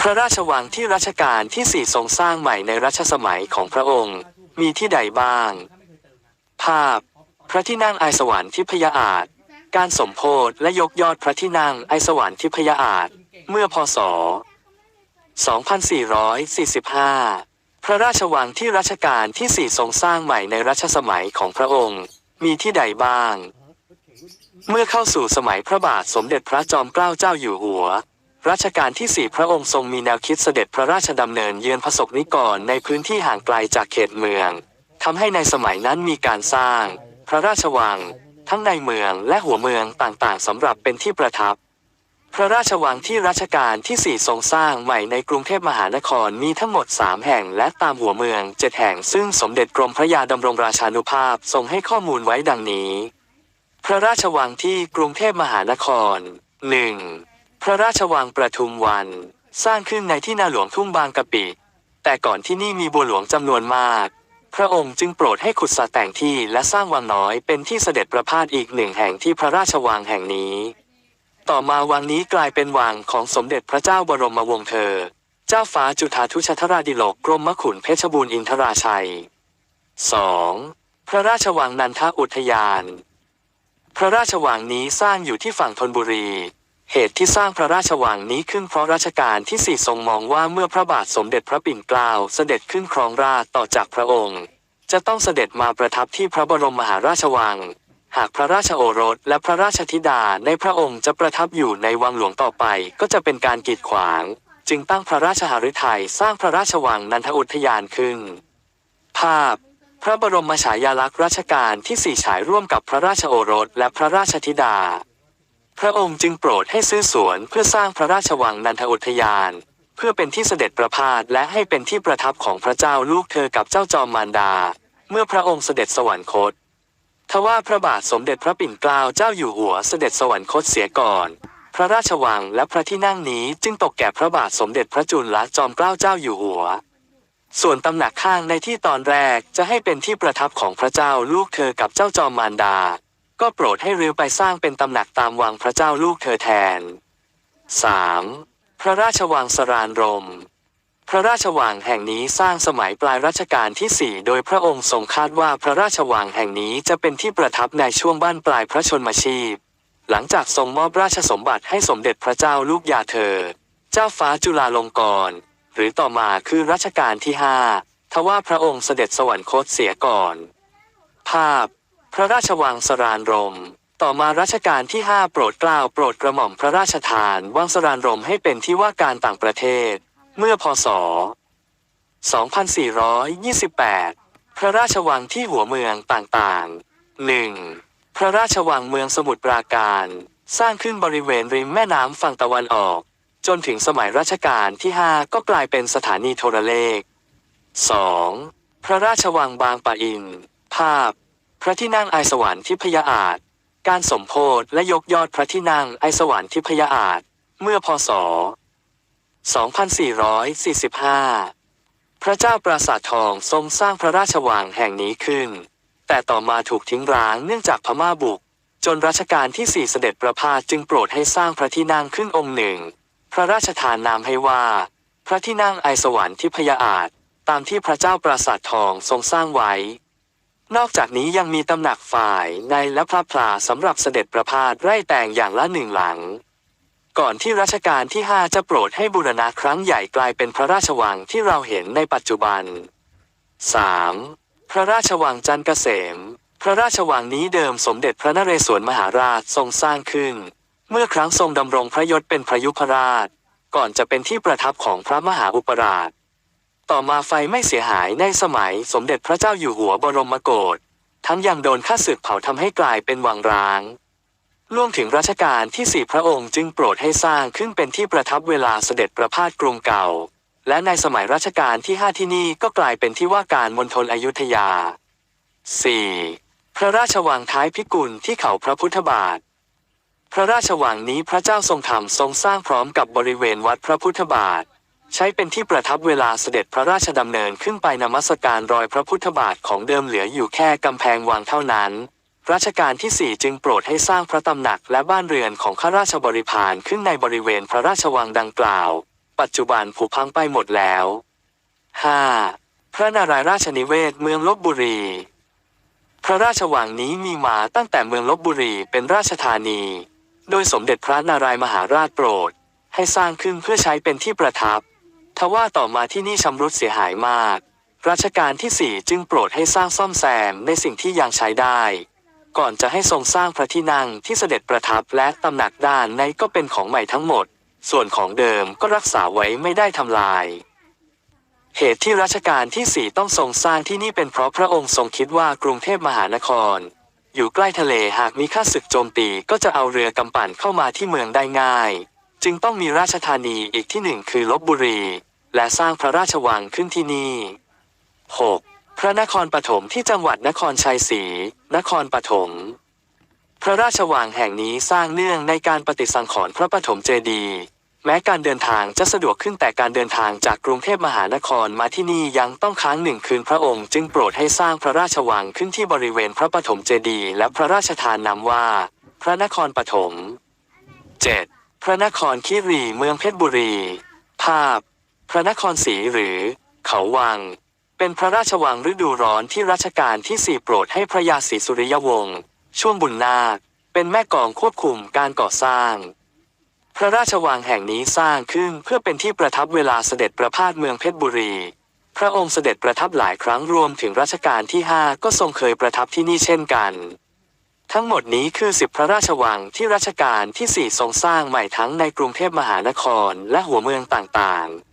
พระราชวังที่รัชกาลที่สี่ทรงสร้างใหม่ในรัชสมัยของพระองค์ มีที่ใดบ้าง ภาพ พระที่นั่งไอสวรรค์ที่พยาอาจ การสมโพธและยกยอดพระที่นั่งไอสวรรค์ที่พยาอาจ เมื่อพศ 2445 พระราชวังที่รัชกาลที่สี่ทรงสร้างใหม่ในรัชสมัยของพระองค์ มีที่ใดบ้าง เมื่อเข้าสู่สมัยพระบาทสมเด็จพระจอมเกล้าเจ้าอยู่หัว รัชกาลที่สี่พระองค์ทรงมีแนวคิดเสด็จพระราชดำเนินเยือนพระสกนิกรในพื้นที่ห่างไกลจากเขตเมืองทำให้ในสมัยนั้นมีการสร้าง พระราชวัง ทั้งในเมืองและหัวเมืองต่างๆสำหรับเป็นที่ประทับ พระราชวังที่รัชกาลที่สี่ทรงสร้างใหม่ในกรุงเทพมหานครมีทั้งหมด 3 แห่งและตามหัวเมือง 7 แห่งซึ่งสมเด็จกรมพระยาดำรงราชานุภาพทรงให้ข้อมูลไว้ดังนี้ พระราชวังที่กรุงเทพมหานคร 1. พระราชวังประทุมวัน สร้างขึ้นในที่นาหลวงทุ่งบางกะปิ แต่ก่อนที่นี่มีบัวหลวงจำนวนมาก พระองค์จึงโปรดให้ขุดสระแต่งที่และสร้างวังน้อยเป็นที่เสด็จประพาสอีกหนึ่งแห่งที่พระราชวังแห่งนี้ ต่อมาวังนี้กลายเป็นวังของสมเด็จพระเจ้าบรมวงศ์เธอ เจ้าฟ้าจุฑาทุชธราดิโลกกรมขุนเพชรบูรณ์อินทราชัย 2. พระราชวังนันทอุทยาน พระราชวังนี้สร้างอยู่ที่ฝั่งธนบุรี เหตุที่สร้างพระราชวังนี้ขึ้นเพราะรัชกาลที่สี่ทรงมองว่าเมื่อพระบาทสมเด็จพระปิ่นเกล้าเสด็จขึ้นครองราชต่อจากพระองค์ จะต้องเสด็จมาประทับที่พระบรมมหาราชวัง หากพระราชโอรสและพระราชธิดาในพระองค์จะประทับอยู่ในวังหลวงต่อไปก็จะเป็นการกีดขวาง จึงตั้งพระราชหฤทัยสร้างพระราชวังนันทอุทยานขึ้น ภาพพระบรมฉายาลักษณ์รัชกาลที่สี่ฉายร่วมกับพระราชโอรสและพระราชธิดา พระองค์จึงโปรดให้ซื้อสวนเพื่อสร้างพระราชวังนันทอุทยาน เพื่อเป็นที่เสด็จประพาสและให้เป็นที่ประทับของพระเจ้าลูกเธอกับเจ้าจอมมารดา เมื่อพระองค์เสด็จสวรรคตทว่าพระบาทสมเด็จพระปิ่นเกล้าเจ้าอยู่หัวเสด็จสวรรคตเสียก่อน พระราชวังและพระที่นั่งนี้จึงตกแก่พระบาทสมเด็จพระจุลจอมเกล้าเจ้าอยู่หัว ส่วนตำหนักข้างในที่ตอนแรกจะให้เป็นที่ประทับของพระเจ้าลูกเธอกับเจ้าจอมมารดา ก็โปรดให้รื้อไปสร้างเป็นตำหนักตามวังพระเจ้าลูกเธอแทน 3. พระราชวังสรานรม พระราชวังแห่งนี้สร้างสมัยปลายรัชกาลที่ 4 โดยพระองค์ทรงคาดว่าพระราชวังแห่งนี้จะเป็นที่ประทับในช่วงบ้านปลายพระชนมชีพ หลังจากทรงมอบราชสมบัติให้สมเด็จพระเจ้าลูกยาเธอ เจ้าฟ้าจุฬาลงกรณ์หรือต่อมาคือรัชกาลที่ห้าทว่าพระองค์เสด็จสวรรคตเสียก่อน ภาพ พระราชวังสรานรม ต่อมารัชกาลที่ห้าโปรดเกล้าโปรดกระหม่อมพระราชทาน วังสรานรมให้เป็นที่ว่าการต่างประเทศ เมื่อพศ 2428 พระราชวังที่หัวเมืองต่างๆ 1. พระราชวังเมืองสมุทรปราการ สร้างขึ้นบริเวณริมแม่น้ำฝั่งตะวันออก จนถึงสมัยรัชกาลที่ 5 ก็กลายเป็นสถานีโทรเลข 2. พระราชวังบางปะอิน ภาพ พระที่นั่งไอสวรรค์ที่พยาอาจ การสมโพธและยกยอดพระที่นั่งไอสวรรค์ที่พยาอาจ เมื่อพศ 2445 พระเจ้าปราสาททองทรงสร้างพระราชวังแห่งนี้ขึ้น แต่ต่อมาถูกทิ้งร้างเนื่องจากพม่าบุก จนรัชกาลที่สี่เสด็จประพาสจึงโปรดให้สร้างพระที่นั่งขึ้นองค์หนึ่ง พระราชทานนามให้ว่า พระที่นั่งไอสวรรค์ที่พยาอาจ ตามที่พระเจ้าปราสาททองทรงสร้างไว้ นอกจากนี้ยังมีตำหนักฝ่ายในและพระพลาสำหรับเสด็จประพาสไร่แต่งอย่างละหนึ่งหลัง ก่อนที่รัชกาลที่ 5 จะโปรดให้บูรณะครั้งใหญ่กลายเป็นพระราชวังที่เราเห็นในปัจจุบัน 3. พระราชวังจันทร์เกษม พระราชวังนี้เดิมสมเด็จพระนเรศวรมหาราชทรงสร้างขึ้น เมื่อครั้งทรงดำรงพระยศเป็นพระยุพราช ก่อนจะเป็นที่ประทับของพระมหาอุปราช ต่อมาไฟไม่เสียหายในสมัยสมเด็จพระเจ้าอยู่หัวบรมโกศทั้งยังโดนฆ่าศึกเผาทำให้กลายเป็นวังร้างล่วงถึงรัชกาลที่สี่พระองค์จึงโปรดให้สร้างขึ้นเป็นที่ประทับเวลาเสด็จประพาสกรุงเก่า และในสมัยรัชกาลที่ห้าที่นี่ก็กลายเป็นที่ว่าการมณฑลอยุธยา 4. พระราชวังท้ายพิกุลที่เขาพระพุทธบาท พระราชวังนี้พระเจ้าทรงธรรมทรงสร้างพร้อมกับบริเวณวัดพระพุทธบาท ใช้เป็นที่ประทับเวลาเสด็จพระราชดำเนินขึ้นไปนมัสการรอยพระพุทธบาทของเดิมเหลืออยู่แค่กำแพงวังเท่านั้น รัชกาลที่ 4 จึงโปรดให้สร้างพระตำหนักและบ้านเรือนของข้าราชบริพารขึ้นในบริเวณพระราชวังดังกล่าว ปัจจุบันผุพังไปหมดแล้ว 5. พระนารายราชนิเวศเมืองลบบุรี พระราชวังนี้มีมาตั้งแต่เมืองลบบุรีเป็นราชธานี โดยสมเด็จพระนารายมหาราชโปรด ให้สร้างขึ้นเพื่อใช้เป็นที่ประทับ ทว่าต่อมาที่นี่ชำรุดเสียหายมาก รัชกาลที่สี่จึงโปรดให้สร้างซ่อมแซมในสิ่งที่ยังใช้ได้ ก่อนจะให้ทรงสร้างพระที่นั่งที่เสด็จประทับและตำหนักด้านในก็เป็นของใหม่ทั้งหมด ส่วนของเดิมก็รักษาไว้ไม่ได้ทำลาย เหตุที่รัชกาลที่สี่ต้องทรงสร้างที่นี่เป็นเพราะพระองค์ทรงคิดว่ากรุงเทพมหานคร อยู่ใกล้ทะเลหากมีข้าศึกโจมตีก็จะเอาเรือกำปั่นเข้ามาที่เมืองได้ง่าย จึงต้องมีราชธานีอีกที่หนึ่งคือลบบุรี และสร้างพระราชวังขึ้นที่นี่ 6. พระนครปฐมที่จังหวัดนครชัยศรี นครปฐม พระราชวังแห่งนี้สร้างเนื่องในการปฏิสังขรณ์พระปฐมเจดีย์แม้การเดินทางจะสะดวกขึ้นแต่การเดินทางจากกรุงเทพมหานครมาที่นี่ยังต้องค้างหนึ่งคืนพระองค์จึงโปรดให้สร้างพระราชวังขึ้นที่บริเวณพระปฐมเจดีย์และพระราชทานนามว่า พระนครปฐม 7. พระนครคีรีเมืองเพชรบุรี ภาพ พระนครศรีหรือ เขาวัง เป็นพระราชวังฤดูร้อนที่รัชกาลที่สี่โปรดให้พระยาศรีสุริยวงศ์ช่วงบุญนาค เป็นแม่กองควบคุมการก่อสร้าง พระราชวังแห่งนี้สร้างขึ้นเพื่อเป็นที่ประทับเวลาเสด็จประพาสเมืองเพชรบุรี พระองค์เสด็จประทับหลายครั้งรวมถึงรัชกาลที่ห้าก็ทรงเคยประทับที่นี่เช่นกันทั้งหมดนี้คือสิบพระราชวังที่รัชกาลที่สี่ทรงสร้างใหม่ทั้งในกรุงเทพมหานครและหัวเมืองต่างๆ